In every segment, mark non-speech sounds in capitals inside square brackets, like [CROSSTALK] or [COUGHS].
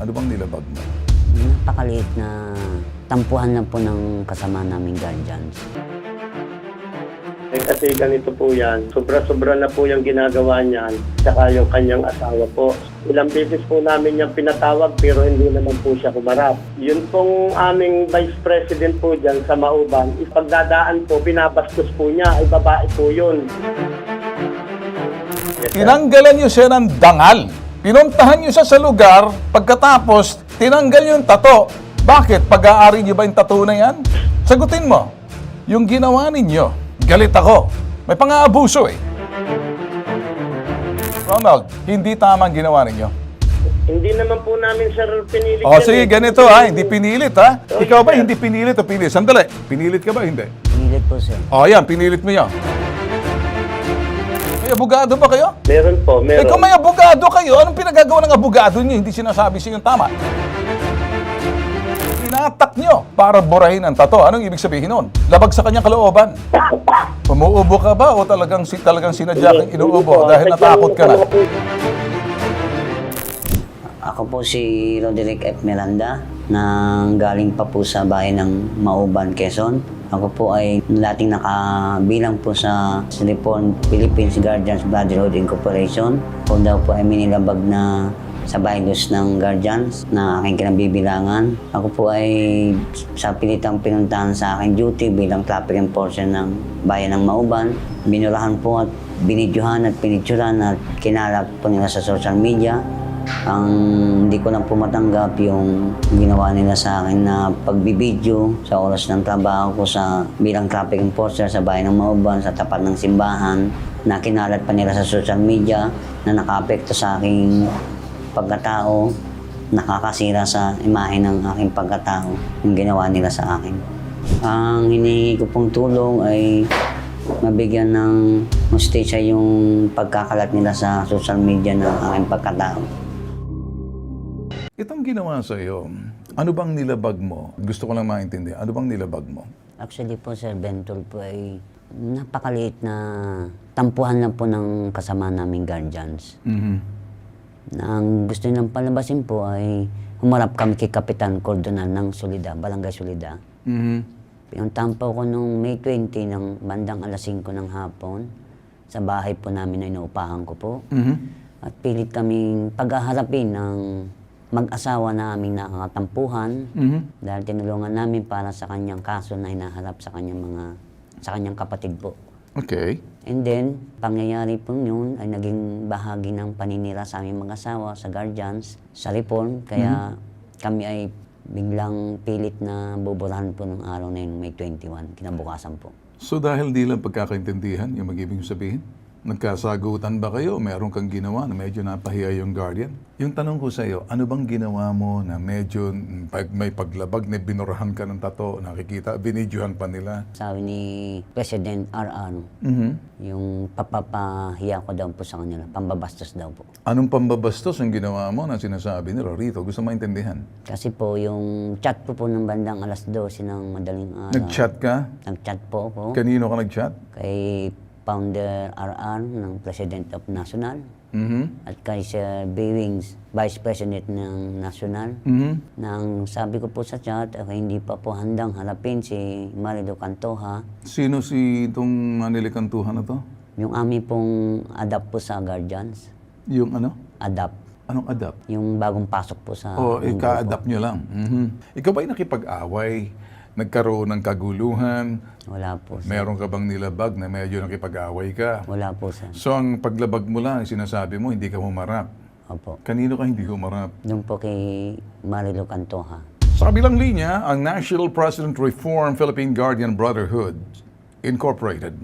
Ano bang nilabag mo? Napakaliit na tampuhan lang po ng kasama naming guardians. Eh, kasi ganito po yan, sobra-sobra na po yung ginagawa niyan, tsaka yung kanyang asawa po. Ilang beses po namin niyang pinatawag pero hindi naman po siya kumarap. Yun pong aming vice president po dyan sa Mauban, ipagdadaan po, binabastos po niya, ay babae po yun. Yes, sir. Tinanggalan niyo siya ng dangal. Pinuntahan niyo siya sa lugar, pagkatapos tinanggal yung tato. Bakit? Pag-aari niyo ba yung tato na yan? Sagutin mo. Yung ginawa ninyo, galit ako. May pang-aabuso eh. Ronald, hindi tama ang ginawa ninyo. Hindi naman po namin, sir, pinilit O yan sige, eh. ganito ha, hindi pinilit ha. Oh, Ikaw ba sir. hindi pinilit o pinilit? Sandali, pinilit ka ba? Hindi. Pilit po sir. O yan, pinilit mo yan. May abogado ba kayo? Meron po, Eh meron. kung may abogado kayo, anong pinagagawa ng abogado niyo? Hindi sinasabi siya yung tama. Tinatak niyo para burahin ang tato. Anong ibig sabihin nun? Labag sa kanyang kalooban. Umuubo ka ba o talagang, si, talagang sinadya kang inuubo dahil natakot ka na? Ako po si Roderick F. Miranda nang galing pa po sa bayan ng Mauban, Quezon. Ako po ay dating nakabilang po sa Reform Philippines Guardians Brotherhood Incorporation. Ako daw po ay minilabag na sa bylaws ng Guardians na aking kinabibilangan. Ako po ay sa pilitang pinuntahan sa aking duty bilang traffic enforcer ng bayan ng Mauban. Binurahan po at binidyohan at pinicturan at kinalap po nila sa social media. Ang hindi ko lang po yung ginawa nila sa akin na pagbibideo sa oras ng trabaho ko sa bilang traffic enforcer sa bayan ng Mauban sa tapat ng simbahan na kinalat pa nila sa social media na nakaapekto sa aking pagkatao, nakakasira sa imahe ng aking pagkatao yung ginawa nila sa akin. Ang hinihingi ko pong tulong ay mabigyan ng hustisya yung pagkakalat nila sa social media ng aking pagkatao. Itong ginawa sa iyo, ano bang nilabag mo? Gusto ko lang maintindihan. Ano bang nilabag mo? Actually po, Sir Bentol po ay napakaliit na tampuhan lang po ng kasama naming guardians. Mhm. Na ang gusto nilang palabasin po ay humarap kami kay Kapitan Cordonal ng Solida, Barangay Solida. Mhm. Pinuntahan po ko nung May 20 ng bandang alas 5 ng hapon sa bahay po namin na inuupahan ko po. Mhm. At pilit kaming paghaharapin ng mag-asawa na aming nakatampuhan Mhm. dahil tinulungan namin para sa kanyang kaso na hinaharap sa kanyang mga sa kanyang kapatid po. Okay. And then, pangyayari po yun ay naging bahagi ng paninira sa aming mag-asawa, sa guardians, sa reform. Kaya kami ay biglang pilit na buburahan po ng araw na yun, May 21, kinabukasan po. So dahil di lang pagkakaintindihan, yung mag-ibig sabihin, nagkasagutan ba kayo? Meron kang ginawa na medyo napahiya yung guardian? Yung tanong ko sa iyo, ano bang ginawa mo na medyo pag may paglabag na binurahan ka ng tato, nakikita, binidyohan pa nila? Sabi ni President RR, Mhm. yung papapahiya ko daw po sa kanila, pambabastos daw po. Anong pambabastos ang ginawa mo na sinasabi nila rito? Gusto maintindihan. Kasi po, yung chat po po ng bandang alas 12 ng madaling araw. Nag-chat ka? Nag-chat po ako. Kanino ka nag-chat? kay Founder RR ng President of National Mhm. at kay Sir B. Wings, Vice President ng National. Mhm. Nang sabi ko po sa chat, ako hindi pa po handang harapin si Marido Cantoja, Sino si itong manilikantuhan na to? yung amin pong adapt po sa Guardians. Yung ano? Adapt. Anong adapt? Yung bagong pasok po sa... O, ng ika-adapt nyo lang. Mhm. Ikaw ba'y nakipag-away? Nagkaroon ng kaguluhan? Wala po. Sir. Meron ka bang nilabag na medyo nakipag-away ka? Wala po, sir. So, ang paglabag mo lang, sinasabi mo, hindi ka humarap. Opo. Kanino ka hindi humarap? Doon po kay Marilu Cantoja. Sa kabilang linya, ang National President Reform Philippine Guardian Brotherhood Incorporated.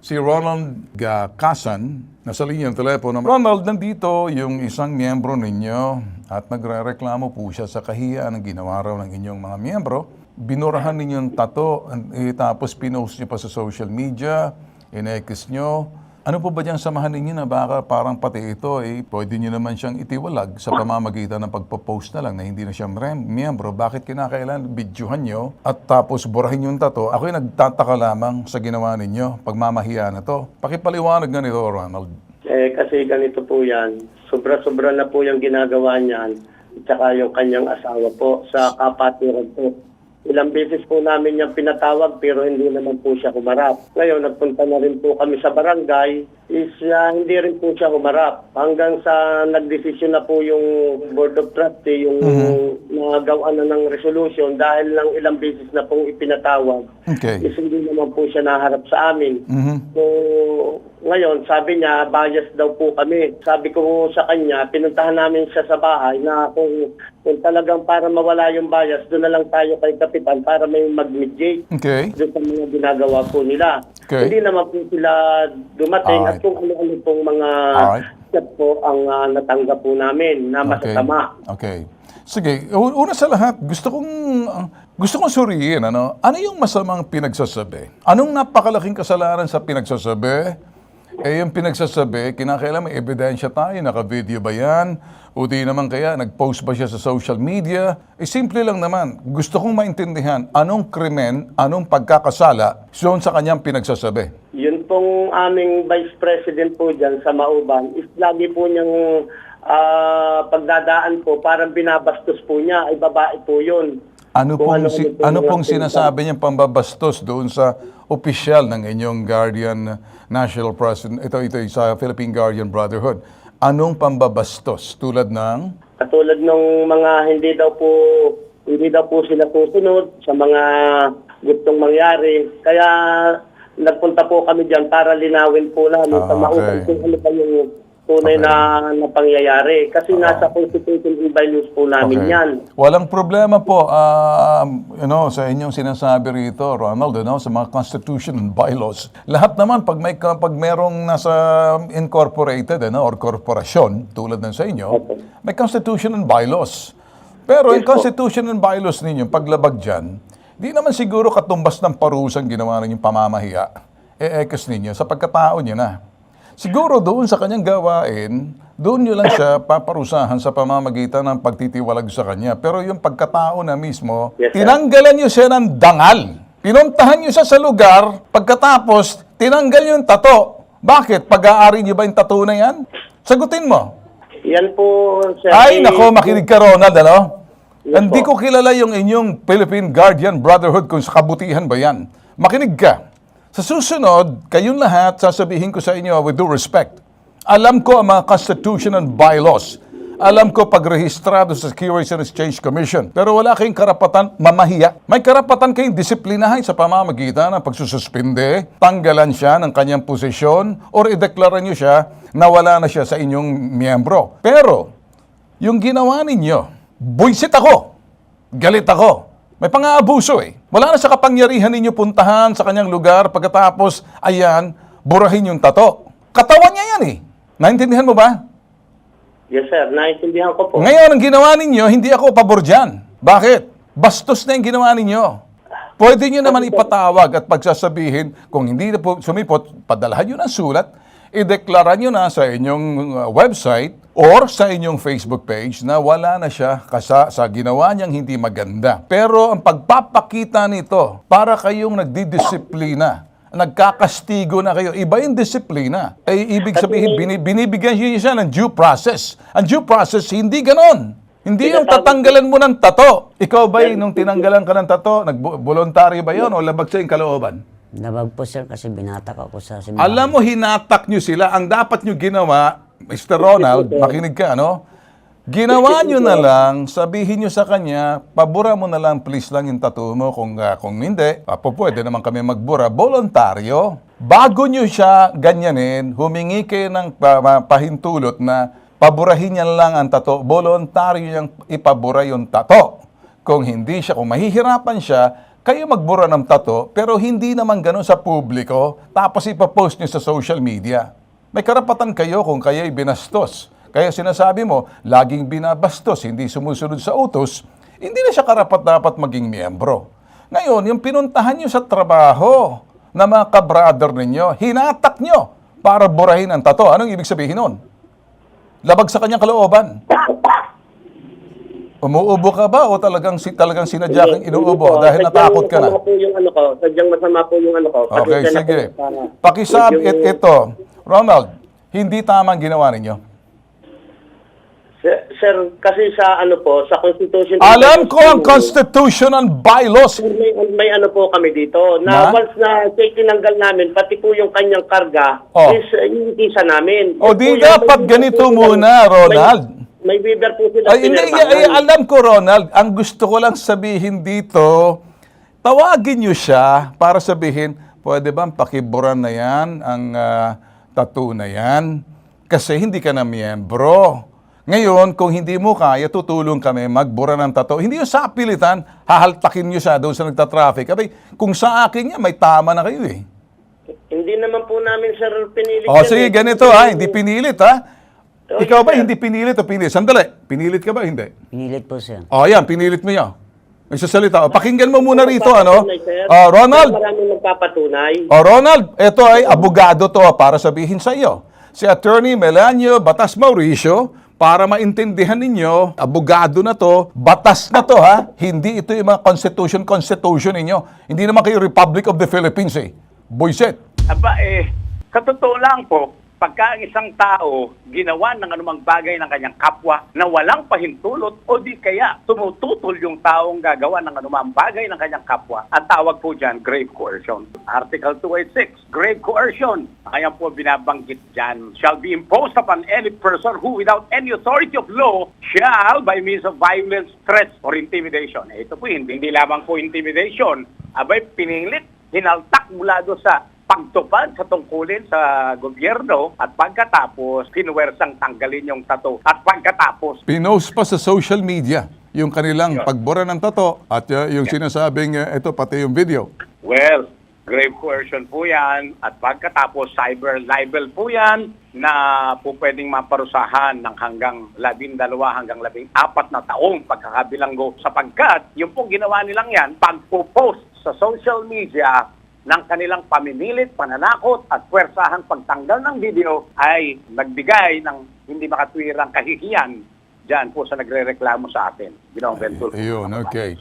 Si Ronald Gakasan, nasa linya ng telepono. Ronald, nandito yung isang miyembro ninyo at nagre-reklamo po siya sa kahiya ng ginawa raw ng inyong mga miyembro. Binurahan ninyo yung tato, eh, tapos pinost nyo pa sa social media, in-X nyo. Ano po ba diyang samahan ninyo na baka parang pati ito, eh, pwede nyo naman siyang itiwalag sa pamamagitan ng pagpo-post na lang na hindi na siya miyembro. Bakit kinakailan videohan nyo at tapos burahin yung tato? Ako'y nagtataka lamang sa ginawa ninyo, pagmamahiya na to. Pakipaliwanag nga nito, Ronald. Eh, kasi ganito po yan, sobra-sobra na po yung ginagawa niyan, at saka yung kanyang asawa po sa kapatiran po. Ilang beses po namin niyang pinatawag pero hindi naman po siya humarap. Ngayon, nagpunta na rin po kami sa barangay, is ah, hindi rin po siya humarap. Hanggang sa nagdesisyon na po yung Board of Trustee, yung nagawaan na ng resolution dahil lang ilang beses na pong ipinatawag, Okay. is hindi naman po siya naharap sa amin. Mhm. So, ngayon, sabi niya, bias daw po kami. Sabi ko sa kanya, pinuntahan namin siya sa bahay na kung, kung talagang para mawala yung bias, doon na lang tayo kay Kapitan para may mag-mediate Okay. doon sa mga ginagawa po nila. Okay. Hindi naman po sila dumating Alright. at kung ano-ano pong mga Alright. step po ang ah, natanggap po namin na Okay. masasama. Okay. Sige, u- una sa lahat, gusto kong uh, gusto kong suriin ano, ano yung masamang pinagsasabi? Anong napakalaking kasalanan sa pinagsasabi? Eh yung pinagsasabi, kinakailangan may ebidensya tayo, naka-video ba yan? O di naman kaya, nag-post ba siya sa social media? Eh simple lang naman, gusto kong maintindihan anong krimen, anong pagkakasala doon sa kanyang pinagsasabi. Yun pong aming Vice President po dyan sa Mauban, is lagi po niyang ah, pagdadaan po, parang binabastos po niya, ay babae po yun. Ano Kung pong, ano-ano si- ano pong sinasabi niyang pambabastos doon sa opisyal ng inyong Guardian National President, ito, ito sa Philippine Guardian Brotherhood. Anong pambabastos tulad ng Katulad ng mga hindi daw po hindi daw po sila susunod sa mga gustong mangyari. Kaya nagpunta po kami diyan para linawin po namin sa Ah, mauban okay. kung ano ba yung tunay Okay. na, na pangyayari. Kasi nasa Constitution and Bylaws po namin Okay. yan. Walang problema po um, you know, sa inyong sinasabi rito, Ronald, you know, sa mga constitution and bylaws. Lahat naman, pag, may, pag merong nasa incorporated you know, or korporasyon, tulad ng sa inyo, Opo. may constitution and bylaws. Pero yung Yes po. constitution and bylaws ninyo, paglabag dyan, di naman siguro katumbas ng parusang ginawa ninyong pamamahiya. E-ekos ninyo sa pagkatao niyo na. Siguro doon sa kanyang gawain, doon nyo lang siya paparusahan sa pamamagitan ng pagtitiwalag sa kanya. Pero yung pagkatao na mismo, Yes, sir. tinanggalan nyo siya ng dangal. Pinuntahan nyo siya sa lugar, pagkatapos, tinanggal yung tato. Bakit? Pag-aari nyo ba yung tato na yan? Sagutin mo. Yan po, sir. Ay, nako, makinig ka, Ronald, ano? Yes Hindi po. ko kilala yung inyong Philippine Guardian Brotherhood kung sa kabutihan ba yan. Makinig ka. Sa susunod, kayong lahat, sasabihin ko sa inyo with due respect. Alam ko ang mga constitution and bylaws. Alam ko pagrehistrado sa Securities and Exchange Commission. Pero wala kayong karapatan mamahiya. May karapatan kayong disiplinahin sa pamamagitan ng pagsususpinde, tanggalan siya ng kanyang posisyon, or ideklara niyo siya na wala na siya sa inyong miyembro. Pero, yung ginawa ninyo, buisit ako, galit ako. May pang-aabuso eh. Wala na sa kapangyarihan ninyo puntahan sa kanyang lugar pagkatapos, ayan, burahin yung tato. Katawan niya yan eh. Naintindihan mo ba? Yes, sir. Naintindihan ko po. Ngayon, ang ginawa ninyo, hindi ako pabor dyan. Bakit? Bastos na yung ginawa ninyo. Pwede nyo naman ipatawag at pagsasabihin, kung hindi na po sumipot, padalhan nyo ng sulat, ideklara nyo na sa inyong uh, website or sa inyong Facebook page na wala na siya kasa sa ginawa niyang hindi maganda. Pero ang pagpapakita nito, para kayong nagdidisiplina, nagkakastigo na kayo. Iba yung disiplina. Ay ibig sabihin, bini- binibigyan niyo siya ng due process. Ang due process, hindi ganon. Hindi yung tatanggalan mo ng tato. Ikaw ba nung tinanggalan ka ng tato, nag-voluntaryo ba yon o labag sa yung kalooban? Labag po sir kasi binatak ako sa simbahan. Alam mo, hinatak nyo sila. Ang dapat nyo ginawa, Mr. Ronald, makinig ka, no? Ginawa nyo na lang, sabihin nyo sa kanya, pabura mo na lang, please lang yung tattoo mo. Kung, ah, kung hindi, papo, pwede naman kami magbura. Voluntaryo. Bago nyo siya ganyanin, humingi kayo ng pa- pa- pahintulot na paburahin niya lang ang tato. Voluntaryo niyang ipabura yung tato. Kung hindi siya, kung mahihirapan siya, kayo magbura ng tato, pero hindi naman ganun sa publiko, tapos ipapost nyo sa social media. May karapatan kayo kung kayo'y binastos. Kaya sinasabi mo, laging binabastos, hindi sumusunod sa utos, hindi na siya karapat dapat maging miyembro. Ngayon, yung pinuntahan nyo sa trabaho na mga kabrader ninyo, hinatak nyo para burahin ang tato. Anong ibig sabihin nun? Labag sa kanyang kalooban. [COUGHS] Umuubo ka ba o talagang si talagang sinadya kang inuubo dahil Sadyang natakot ka na? masama po yung ano ko. Sadyang masama po yung ano ko. Okay, Pasensya na sige. po sa- Pakisab it ito. Ronald, hindi tama ang ginawa ninyo. Sir, sir, kasi sa ano po, sa Constitution... Alam ko ang Constitution and bylaws. May, may ano po kami dito, na, Na? once na tinanggal namin, pati po yung kanyang karga, Oh. is uh, yung visa namin. O, Yan di po yung- dapat ganito muna, Ronald. May, waiver po sila. Ay, hindi, ay, alam ko, Ronald. Ang gusto ko lang sabihin dito, tawagin nyo siya para sabihin, pwede bang pakiburan na yan, ang ah, tattoo na yan? Kasi hindi ka na miyembro. Ngayon, kung hindi mo kaya, tutulong kami magbura ng tattoo. Hindi yung sa pilitan, hahaltakin nyo siya doon sa nagtatraffic. Abay, kung sa akin yan, may tama na kayo eh. Hindi naman po namin, sir, pinilit. O sige, eh. ganito ha, hindi pinilit ha. Oh, Ikaw ba sir. hindi pinilit o pinilit? Sandali, pinilit ka ba? Hindi. Pinilit po, sir. O yan, pinilit mo yan. May sasalita. O, pakinggan mo muna rito, ano? Magpapatunay, sir. Ah, Ronald, Maraming magpapatunay. o Ronald, ito ay abogado to ah, para sabihin sa iyo. Si Attorney Melanio Batas Mauricio, para maintindihan ninyo, abogado na to, batas na to ha, hindi ito yung mga constitution, constitution ninyo. Hindi naman kayo Republic of the Philippines eh. Boyset. Aba eh, sa totoo lang po, pagka ang isang tao ginawa ng anumang bagay ng kanyang kapwa na walang pahintulot o di kaya tumututol yung taong gagawa ng anumang bagay ng kanyang kapwa, ang tawag po dyan, grave coercion. Article 286, grave coercion. Ayan po binabanggit dyan, shall be imposed upon any person who without any authority of law shall by means of violence, threats, or intimidation. Eh, ito po hindi, hindi lamang po intimidation, abay pinilit, hinaltak mula doon sa pagtupad sa tungkulin sa gobyerno at pagkatapos pinuwersang tanggalin yung tato at pagkatapos Pinost pa sa social media yung kanilang pagbura ng tato at uh, yung sinasabing uh, ito pati yung video. well grave coercion po yan. At pagkatapos cyber libel po yan na po pwedeng maparusahan ng hanggang labing dalawa hanggang labing apat na taong pagkakabilanggo. Sapagkat yung po ginawa nilang yan pagpo-post sa social media ng kanilang pamimilit, pananakot at puwersahang pagtanggal ng video ay nagbigay ng hindi makatwirang kahihiyan dyan po sa nagre-reklamo sa atin. Ginawang Ventul. Ayun, okay.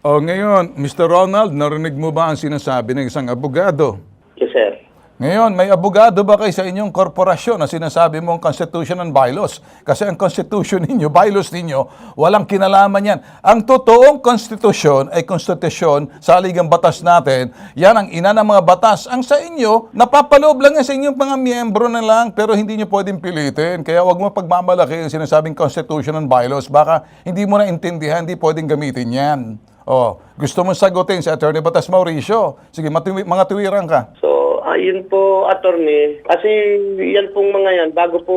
O ngayon, Mr. Ronald, narinig mo ba ang sinasabi ng isang abogado? Yes, sir. Ngayon, may abogado ba kayo sa inyong korporasyon na sinasabi mong Constitution and bylaws? Kasi ang Constitution [LAUGHS] ninyo, bylaws ninyo, walang kinalaman yan. Ang totoong Constitution ay Constitution sa aligang batas natin. Yan ang ina ng mga batas. Ang sa inyo, napapaloob lang yan sa inyong mga miyembro na lang, pero hindi nyo pwedeng pilitin. Kaya wag mo pagmamalaki yung sinasabing Constitution and bylaws. Baka hindi mo na intindihan, hindi pwedeng gamitin yan. Oh, gusto mo sagutin si Attorney Batas Mauricio? Sige, matiwi- mga tuwiran ka. So, ayun po, attorney. Kasi yan pong mga yan, bago po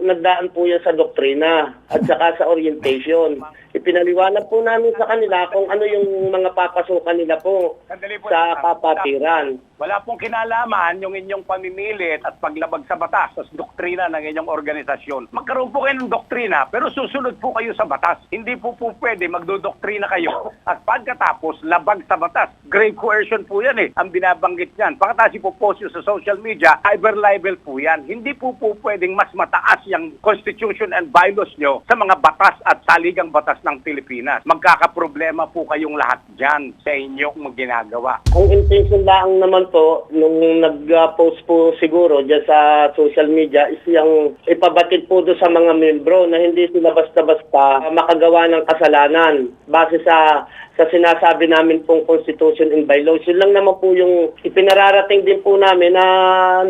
nagdaan po yan sa doktrina at saka sa orientation. Ipinaliwanag po namin sa kanila kung ano yung mga papasukan nila po Sandali po, sa sir. kapatiran. Wala pong kinalaman yung inyong pamimilit at paglabag sa batas sa doktrina ng inyong organisasyon. Magkaroon po kayo ng doktrina pero susunod po kayo sa batas. Hindi po po pwede magdodoktrina kayo at pagkatapos labag sa batas. Grave coercion po yan eh. Ang binabanggit yan. Pagkatapos ipopost yun sa social media, cyber libel po yan. Hindi po po pwedeng mas mataas yung constitution and bylaws nyo sa mga batas at saligang batas ng Pilipinas. Magkakaproblema po kayong lahat dyan sa inyong ginagawa. Ang intention lang naman po, nung nag-post po siguro dyan sa social media, is yung ipabatid po doon sa mga membro na hindi sila basta-basta makagawa ng kasalanan base sa sa sinasabi namin pong Constitution and bylaws. Yun lang naman po yung ipinararating din po namin na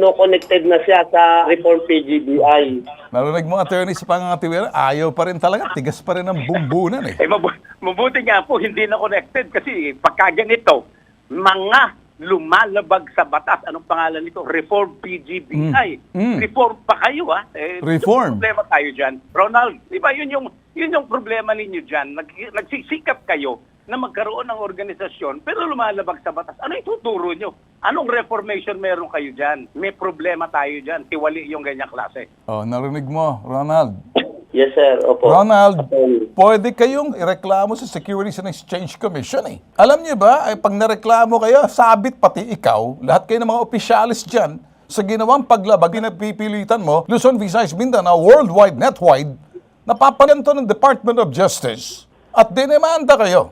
no connected na siya sa reform PGBI. Narinig mo, attorney, sa pangangatiwira, ayaw pa rin talaga. Tigas pa rin ang bumbunan eh. Eh, mabu- mabuti nga po, hindi na connected kasi pagka ganito, mga lumalabag sa batas. Anong pangalan nito? Reform PGBI. Mm. Mm. Reform pa kayo, ha? Eh, Reform. Yung problema tayo dyan. Ronald, di ba yun yung, yun yung problema ninyo dyan? Nag, nagsisikap kayo na magkaroon ng organisasyon pero lumalabag sa batas. Ano ituturo nyo? Anong reformation meron kayo dyan? May problema tayo dyan. Tiwali yung ganyang klase. Oh, narinig mo, Ronald. Yes, sir. Opo. Ronald, Attorney. pwede kayong ireklamo sa Securities and Exchange Commission eh. Alam niyo ba, ay pag nareklamo kayo, sabit pati ikaw, lahat kayo ng mga opisyalis dyan, sa ginawang paglabag, pinagpipilitan mo, Luzon, Visayas, Mindanao, worldwide, netwide, napapagan to ng Department of Justice at dinemanda kayo.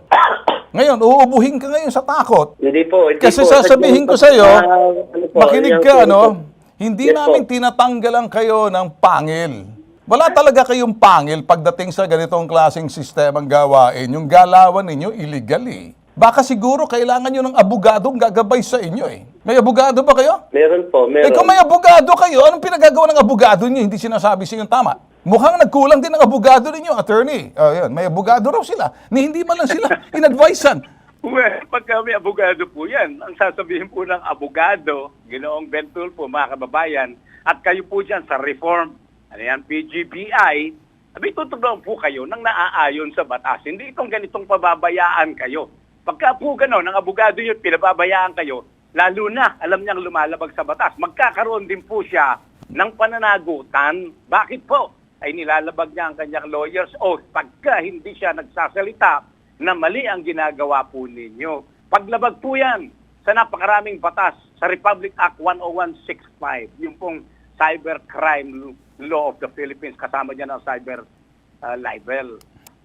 Ngayon, uubuhin ka ngayon sa takot. Hindi po. Hindi Kasi po. sasabihin ko sa iyo, ano po, makinig ka, ano, hindi Yes po. namin tinatanggalan kayo ng pangil. Wala talaga kayong pangil pagdating sa ganitong klaseng sistemang gawain. Yung galawan ninyo, illegal eh. Baka siguro kailangan nyo ng abogadong gagabay sa inyo eh. May abogado ba kayo? Meron po, Eh meron. kung may abogado kayo, anong pinagagawa ng abogado niyo? Hindi sinasabi sa inyo tama. Mukhang nagkulang din ang abogado ninyo, attorney. Oh, yun. May abogado raw sila. Ni hindi man lang sila [LAUGHS] in-advisean. Well, pagka may abogado po yan, ang sasabihin po ng abogado, ginoong Bentul po, mga kababayan, at kayo po dyan sa reform, ano yan, PGBI, sabi, tutulungan po kayo ng naaayon sa batas. Hindi itong ganitong pababayaan kayo. Pagka po gano'n, ng abogado yun, pinababayaan kayo, lalo na, alam niyang lumalabag sa batas, magkakaroon din po siya ng pananagutan. Bakit po? Ay nilalabag niya ang kanyang lawyer's oath pagka hindi siya nagsasalita na mali ang ginagawa po ninyo. Paglabag po yan sa napakaraming batas sa Republic Act 10165, yung pong cybercrime law of the Philippines, kasama niya ng cyber uh, libel.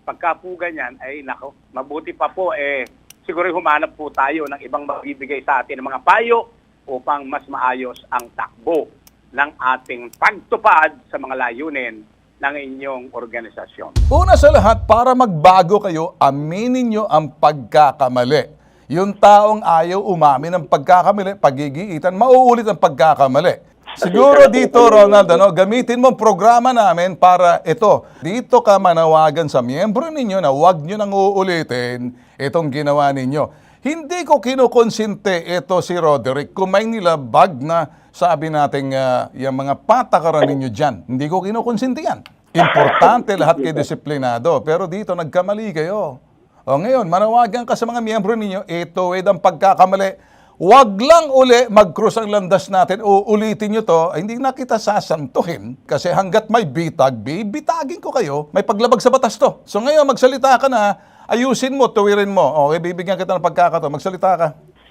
Pagka po ganyan, ay nako, mabuti pa po eh, siguro humanap po tayo ng ibang magbibigay sa atin ng mga payo upang mas maayos ang takbo ng ating pagtupad sa mga layunin ng inyong organisasyon. Una sa lahat, para magbago kayo, aminin nyo ang pagkakamali. Yung taong ayaw umamin ng pagkakamali, pagigiitan, mauulit ang pagkakamali. Siguro dito, Ronald, ano, gamitin mo programa namin para ito. Dito ka manawagan sa miyembro ninyo na huwag nyo nang uulitin itong ginawa ninyo. Hindi ko kinukonsinte ito si Roderick kung may nilabag na sabi natin yung mga patakaran ninyo dyan. Hindi ko kinukonsinti yan. Importante lahat kayo disiplinado. Pero dito nagkamali kayo. O ngayon, manawagan ka sa mga miyembro ninyo, ito ang pagkakamali. Huwag lang uli mag-cross ang landas natin o ulitin nyo to, hindi na kita sasantuhin. Kasi hanggat may bitag, bibitagin ko kayo. May paglabag sa batas to. So ngayon, magsalita ka na, ayusin mo, tuwirin mo. Okay, bibigyan kita ng pagkakato. Magsalita ka.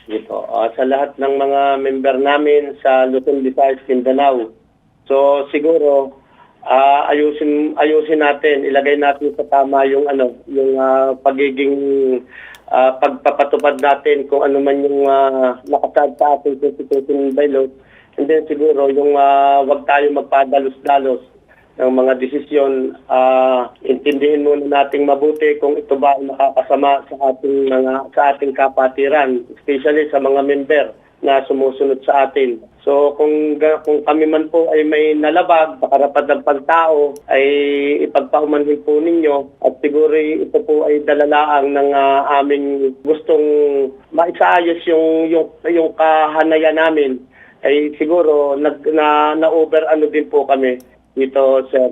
Sige po. Ah, sa lahat ng mga member namin sa Luzon, Visayas, Mindanao. So siguro ah, ayusin ayusin natin, ilagay natin sa tama yung ano, yung ah, pagiging ah, pagpapatupad natin kung ano man yung uh, nakasad sa ating constitution by law. And then siguro yung ah, wag tayo magpadalos-dalos ng mga desisyon, ah, intindihin muna nating mabuti kung ito ba ay makakasama sa ating mga sa ating kapatiran, especially sa mga member na sumusunod sa atin. So kung kung kami man po ay may nalabag sa karapat ng pagtao ay ipagpaumanhin po ninyo at siguro ito po ay dalalaang ng ah, aming gustong maisaayos yung yung yung kahanayan namin ay siguro nag na, na over ano din po kami dito sir.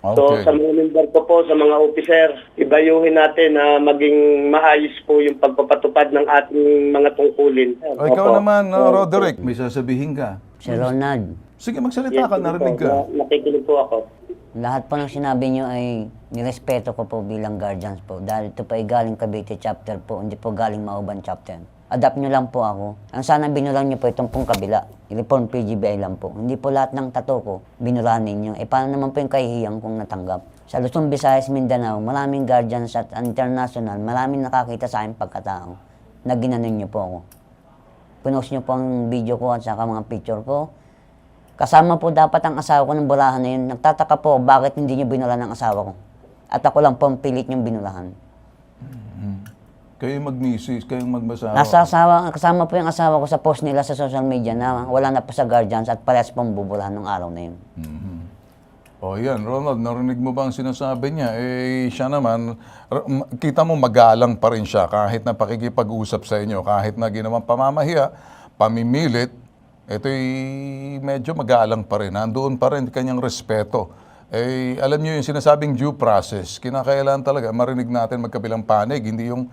So Okay. sa mga member ko po, sa mga officer, ibayuhin natin na maging maayos po yung pagpapatupad ng ating mga tungkulin. O ikaw Opo. naman, no, So, Roderick, may sasabihin ka. Sir Ronald, Sige, magsalita yes, ka, narinig ka. Na- Nakikinig po ako. lahat po ng sinabi nyo ay nirespeto ko po bilang guardians po. Dahil ito po ay galing Cavite chapter po, hindi po galing Mauban chapter. Adapt nyo lang po ako. Ang sana binulang nyo po itong pong kabila. Reform PGBI lang po. Hindi po lahat ng tato ko binurahan ninyo. E paano naman po yung kahihiyang kong natanggap? Sa Luzon, Visayas, Mindanao, maraming guardians at international, maraming nakakita sa aking pagkatao na ginanon nyo po ako. Pinost nyo po ang video ko at saka mga picture ko. Kasama po dapat ang asawa ko ng bulahan na yun. Nagtataka po bakit hindi nyo binulahan ang asawa ko. At ako lang po ang pilit niyong binulahan. Kayo mag-misis, kayong magmasawa. Nasa asawa, kasama po yung asawa ko sa post nila sa social media na wala na po sa guardians at parehas pong bubulahan ng araw na yun. O yan, Ronald, narinig mo ba ang sinasabi niya? Eh, siya naman, kita mo magalang pa rin siya kahit na pakikipag-usap sa inyo, kahit na ginawang pamamahiya, pamimilit, ito'y medyo magalang pa rin. Nandoon pa rin kanyang respeto. Eh, alam niyo yung sinasabing due process, kinakailangan talaga marinig natin magkabilang panig, hindi yung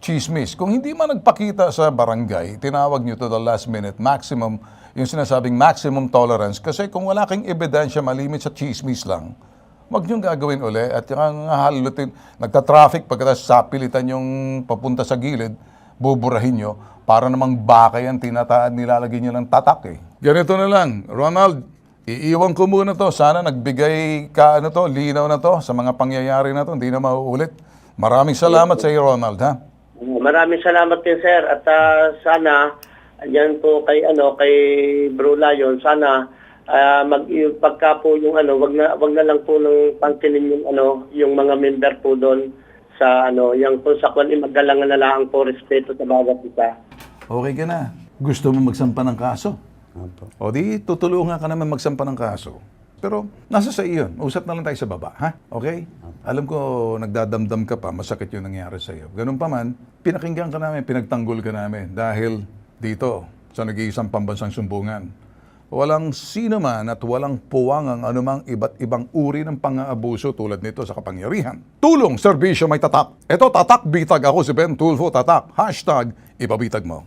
chismis. Kung hindi man nagpakita sa barangay, tinawag nyo to the last minute maximum, yung sinasabing maximum tolerance. Kasi kung wala kang ebidensya, malimit sa chismis lang, wag nyo gagawin uli at yung halutin, nagta-traffic pagkatapos sapilitan yung papunta sa gilid, buburahin nyo, para namang baka yan, tinataan, nilalagay nyo ng tatak eh. Ganito na lang, Ronald, iiwan ko muna to. Sana nagbigay ka ano to, linaw na to sa mga pangyayari na to, hindi na mauulit. Maraming salamat sa iyo, Ronald, ha? Maraming salamat din sir at ah, sana yan po kay ano kay Bro Lion sana Ah, mag yung pagka po yung ano, wag na wag na lang po ng pansinin yung ano, yung mga member po doon sa ano, yung kung sa kwan magalangan na lang po respeto sa bawat isa. Okay ka na. Gusto mo magsampa ng kaso? Opo. O di, tutulungan ka naman magsampa ng kaso. Pero nasa sa iyo. Usap na lang tayo sa baba, ha? Okay? Alam ko, nagdadamdam ka pa, masakit yung nangyari sa iyo. Ganun pa man, pinakinggan ka namin, pinagtanggol ka namin dahil dito, sa nag-iisang pambansang sumbungan, walang sino man at walang puwang ang anumang iba't ibang uri ng pang-aabuso tulad nito sa kapangyarihan. Tulong, serbisyo, may tatak. Ito, tatak, bitag. Ako si Ben Tulfo, tatak. Hashtag, ipabitag mo.